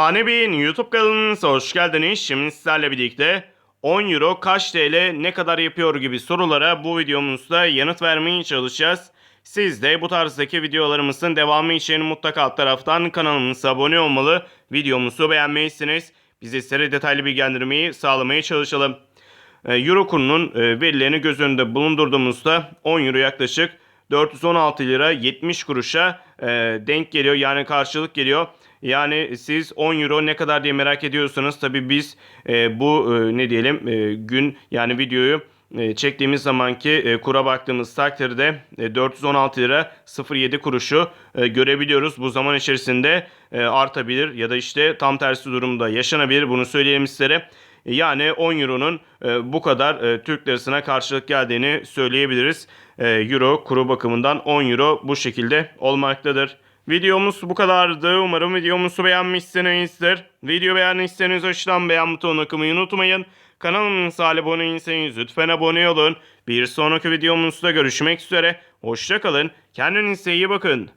Hane Bey'in YouTube kanalınıza hoş geldiniz. Şimdi sizlerle birlikte 10 euro kaç TL ne kadar yapıyor gibi sorulara bu videomuzda yanıt vermeye çalışacağız. Siz de bu tarzdaki videolarımızın devamı için mutlaka alt taraftan kanalımıza abone olmalı, videomuzu beğenmelisiniz. Biz de sizlere detaylı bilgilendirmeyi sağlamaya çalışalım. E, Euro kurunun e, verilerini göz önünde bulundurduğumuzda 10 euro yaklaşık 416 lira 70 kuruşa e, denk geliyor yani karşılık geliyor. Yani siz 10 euro ne kadar diye merak ediyorsanız tabi biz e, bu e, ne diyelim e, gün yani videoyu e, çektiğimiz zamanki e, kura baktığımız takdirde e, 416 lira 07 kuruşu e, görebiliyoruz. Bu zaman içerisinde e, artabilir ya da işte tam tersi durumda yaşanabilir bunu söyleyelim sizlere. Yani 10 euronun e, bu kadar e, Türk lirasına karşılık geldiğini söyleyebiliriz. E, euro kuru bakımından 10 euro bu şekilde olmaktadır. Videomuz bu kadardı. Umarım videomuzu beğenmişsinizdir. Video beğendiyseniz aşağıdan beğen butonuna kılmayı unutmayın. Kanalımıza abone değilseniz lütfen abone olun. Bir sonraki videomuzda görüşmek üzere. Hoşçakalın. Kendinize iyi bakın.